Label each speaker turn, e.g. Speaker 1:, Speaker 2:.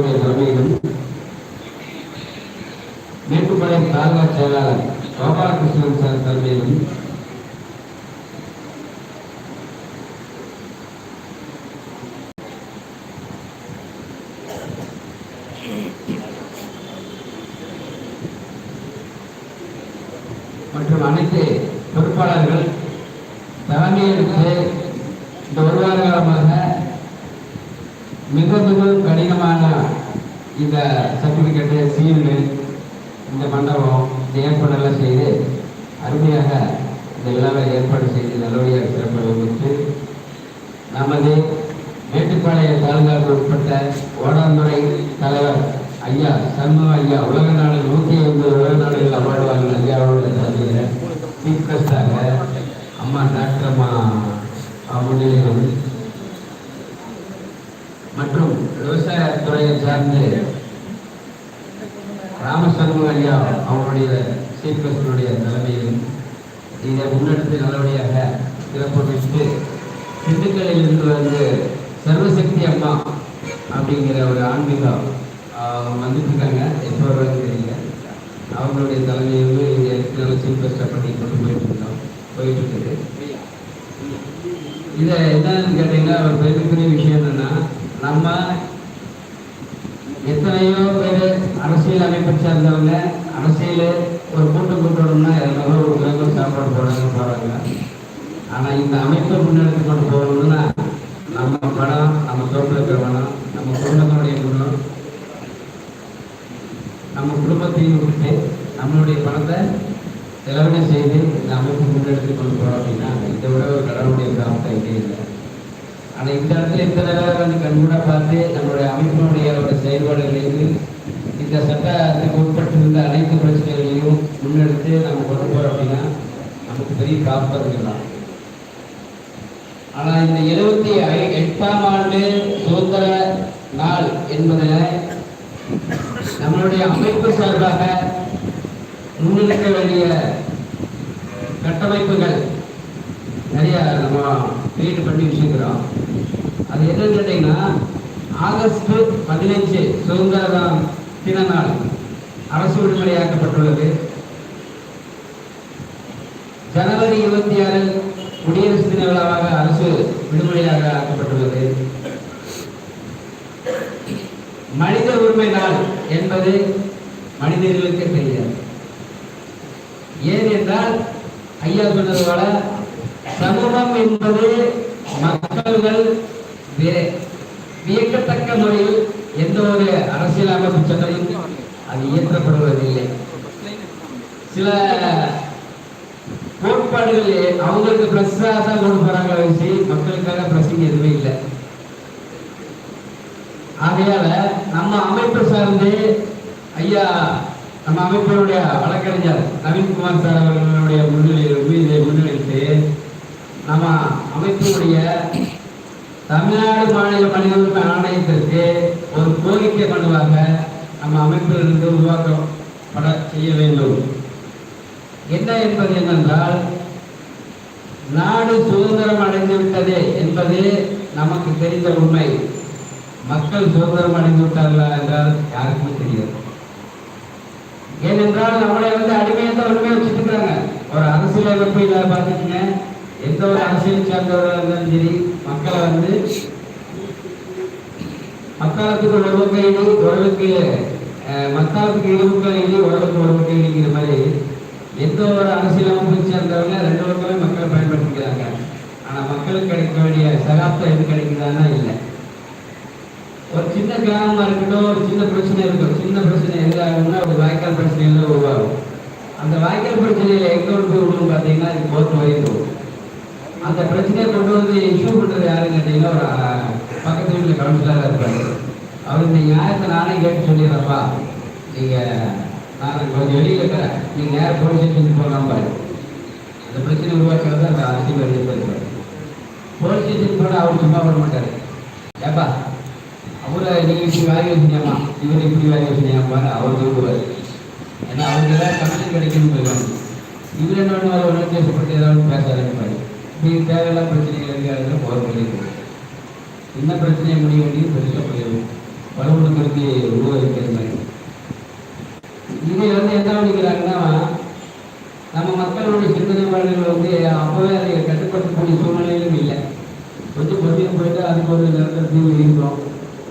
Speaker 1: அவர்களுடைய தலைமையிலும் மேட்டுப்பாளையம் தாலுகா செயலாளர் கோபாலகிருஷ்ணன் சார் தலைமையிலும் மற்றும் அனைத்து பொறுப்பாளர்கள் தலைமையெடுத்து இந்த ஒரு வார காலமாக மிக மிக கடினமான இந்த சர்டிஃபிகேட்டு சீல்டு இந்த மண்டபம் இந்த ஏற்பாடெல்லாம் செய்து அருமையாக இந்த விழாவை ஏற்பாடு செய்து நல்லபடியாக சிறப்பு வைத்து நமது மேட்டுப்பாளைய தாலுகாவுக்கு உட்பட்ட ஓடாந்துறை தலைவர் ஐயா சண்முக ஐயா உலக நாடு நூற்றி ஐம்பது உலக நாடுகள் அவார்டு வாங்கின ஐயாவோட தலைமையில் சீஃப் கெஸ்டாக அம்மா டாக்டர் அம்மா முன்னிலையில் மற்றும் விவசாய துறையை சார்ந்து ராமசண்முக ஐயா அவருடைய சீர்கசனுடைய கெஸ்டனுடைய தலைமையிலும் இதை முன்னெடுத்து நல்லபடியாக சிறப்புமிட்டு திண்டுக்கல்லில் இருந்து வந்து சர்வசக்தி அம்மா அப்படிங்கிற ஒரு ஆன்மீகம் ஆஹ், வந்துட்டு இருக்காங்க எப்போ வருவாங்க தெரியல. அவங்களுடைய தலைமையிலிருந்து இங்கே இருக்கிற சீஃப் கெஸ்டாக பண்ணி கொண்டு போயிட்டு இருந்தோம். போயிட்டு இருக்குது. இதை என்னன்னு கேட்டீங்கன்னா ஒரு பெருமைக்குரிய விஷயம் நம்ம எத்தனையோ பேர் அரசியல் அமைப்பை சேர்ந்தவங்க அரசியல் ஒரு கூட்டம் கூட்டணும்னா இரநூறு ஒரு கிலோ சாப்பாடு போடுறாங்க போகிறாங்க ஆனால் இந்த அமைப்பை முன்னெடுத்து கொண்டு போகணும்னா நம்ம பணம் நம்ம தோட்டில் இருக்கிற பணம் நம்ம குடும்பத்தினுடைய குணம் நம்ம குடும்பத்தையும் விட்டு நம்மளுடைய பணத்தை செலவினை செய்து இந்த அமைப்பு முன்னெடுத்து கொண்டு போகிறோம் அப்படின்னா இதை விட ஒரு கடவுளுடைய பிராப்தம் இல்லை. ஆனால் இந்த இடத்துல இந்த தடவை வந்து கண்கூட பார்த்து நம்மளுடைய அமைப்பினுடைய ஒரு செயல்பாடுகளையும் இந்த சட்டத்துக்கு உட்பட்டிருந்த அனைத்து பிரச்சனைகளையும் முன்னெடுத்து நம்ம கொண்டு போகிறோம் அப்படின்னா நமக்கு பெரிய பிராப்தம் இருக்கலாம் ஆனால் இந்த எழுபத்தி ஐ எட்டாம் ஆண்டு சுதந்திர நாள் என்பதில் நம்மளுடைய அமைப்பு சார்பாக முன்னெடுக்க வேண்டிய கட்டமைப்புகள் நிறைய நம்ம கிரியேட் பண்ணி வச்சுக்கிறோம் அது என்னன்னு கேட்டீங்கன்னா ஆகஸ்ட் பதினைஞ்சு சுதந்திர தின நாள். அரசு விடுமுறையாக்கப்பட்டுள்ளது ஜனவரி இருபத்தி ஆறு குடியரசு தின விழாவாக அரசு விடுமுறையாக ஆக்கப்பட்டுள்ளது. மனித உரிமை நாள் என்பது மனிதர்களுக்கு தெரியாது. ஏன் என்றால் ஐயா சொன்னது போல சமூகம் என்பது மக்கள்கள் வியக்கத்தக்க முறையில் எந்த ஒரு அரசியலமைப்பு சட்டமும் அது இயற்றப்படுவதில்லை. சில கோட்பாடுகள் அவங்களுக்கு பிளஸ்ஸாக தான் கொண்டு போறாங்க வச்சு மக்களுக்காக பிளஸிங் எதுவுமே இல்லை. ஆகையால நம்ம அமைப்பு சார்ந்து ஐயா நம்ம அமைப்பினுடைய வழக்கறிஞர் நவீன்குமார் சார் அவர்களுடைய முன்னிலையில் இதை முன்னிலைத்து நம்ம அமைப்பினுடைய தமிழ்நாடு மாநில மனித உரிமை ஆணையத்திற்கு ஒரு கோரிக்கை மனுவாக நம்ம அமைப்பிலிருந்து உருவாக்கப்பட செய்ய வேண்டும். என்ன என்பது என்னென்றால் நாடு சுதந்திரம் அடைந்து விட்டது என்பது நமக்கு தெரிந்த உண்மை. மக்கள் சுதந்திரம் அடைந்து விட்டார்களா என்றால் யாருக்குமே தெரியாது. ஏனென்றால் நம்மளை வந்து அடிமையாக உண்மையை வச்சுட்டு இருக்காங்க ஒரு அரசியல் அமைப்பு இல்லை பார்த்துக்கங்க. எந்த ஒரு அரசியல் சேர்ந்தவர்களாக இருந்தாலும் சரி மக்களை வந்து மக்காலத்துக்கு உடம்பு கைது உடலுக்கு அஹ், மக்காலத்துக்கு இருபு கைது உடலுக்கு உடம்பு கைதுங்கிற மாதிரி எந்த ஒரு அரசியல் அமைப்பு சேர்ந்தவங்க ரெண்டு பக்கமே மக்கள் பயன்படுத்திக்கிறாங்க. ஆனா மக்களுக்கு கிடைக்க வேண்டிய சகாப்தம் எது கிடைக்குதான்னா இல்லை. ஒரு சின்ன கிராமமா இருக்கட்டும் ஒரு சின்ன பிரச்சனை இருக்கும் சின்ன பிரச்சனை எங்க ஆகும்னா ஒரு வாய்க்கால் பிரச்சனை எல்லாம் உருவாகும். அந்த வாய்க்கால் பிரச்சனையில் எங்கே கொண்டு போய் விடுவோம் பார்த்தீங்கன்னா அது கோர்ட் வரைக்கும் அந்த பிரச்சனையை கொண்டு வந்து இஷ்யூ பண்ணுறது யாருன்னு கேட்டீங்கன்னா ஒரு பக்கத்து வீட்டில் கவுன்சிலராக இருப்பார். அவர் இந்த நியாயத்தை நானே கேட்டு சொல்லிடுறப்பா நீங்கள் நான் கொஞ்சம் வெளியில இருக்கிறேன் நீங்கள் நேரம் போலீஸ் ஸ்டேஷனுக்கு போகலாம் பாரு. அந்த பிரச்சனை உருவாக்குறது அந்த அரசியல் இருப்பார் போலீஸ் ஸ்டேஷன் போனால் அவர் சும்மா பண்ண மாட்டார். ஏப்பா அவரை நீங்கள் இப்படி வாங்கி செஞ்சாமா இவர் இப்படி வாங்கி செஞ்சாமான்னு அவர் விரும்புவார் ஏன்னா அவருக்கு ஏதாவது கமிஷன் கிடைக்கும்னு போயிடுவாங்க இவர் என்ன பண்ணுவார்? ஒன்று பேசப்பட்டு ஏதாவது பேசாதுன்னு பாரு. நீங்கள் தேவையில்லாத பிரச்சனைகள் இருக்காதுன்னு போகிற போயிருக்கும் என்ன பிரச்சனையை முடிய வேண்டியது பெருசாக போயிடும் வலுவனுக்கு திருப்பி உருவ மாதிரி இதை வந்து என்ன பண்ணிக்கிறாங்கன்னா நம்ம மக்களுடைய சிந்தனை முறைகள் வந்து அப்போவே அதை கட்டுப்படுத்தக்கூடிய சூழ்நிலையிலும் இல்லை. கொஞ்சம் கொஞ்சம் போயிட்டு அதுக்கு ஒரு நிரந்தரத்தையும் இருக்கிறோம்